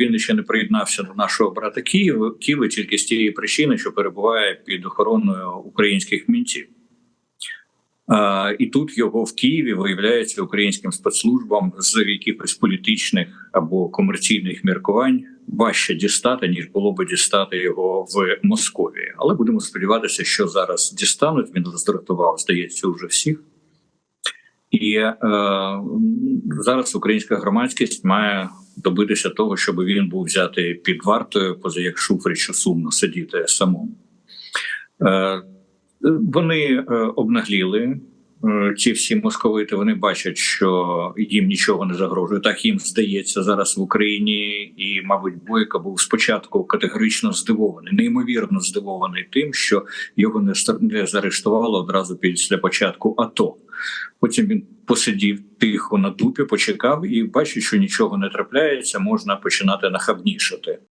він ще не приєднався до нашого брата Києва Києва тільки з тієї причини, що перебуває під охороною українських мінців. А, і тут його в Києві виявляється українським спецслужбам з якихось політичних або комерційних міркувань важче дістати ніж було би дістати його в Московії. Але будемо сподіватися, що зараз дістануть. Він роздратував, здається, уже всіх. І е, зараз українська громадськість має добитися того, щоб він був взятий під вартою, поза як Шуфричу сумно сидіти самому. Е, вони е, обнагліли. Е, Ці всі московити вони бачать, що їм нічого не загрожує. Так їм здається зараз в Україні, і, мабуть, Бойко був спочатку категорично здивований, неймовірно здивований тим, що його не заарештувало одразу після початку АТО. Потім він посидів тихо на дупі, почекав і бачить, що нічого не трапляється, можна починати нахабнішати.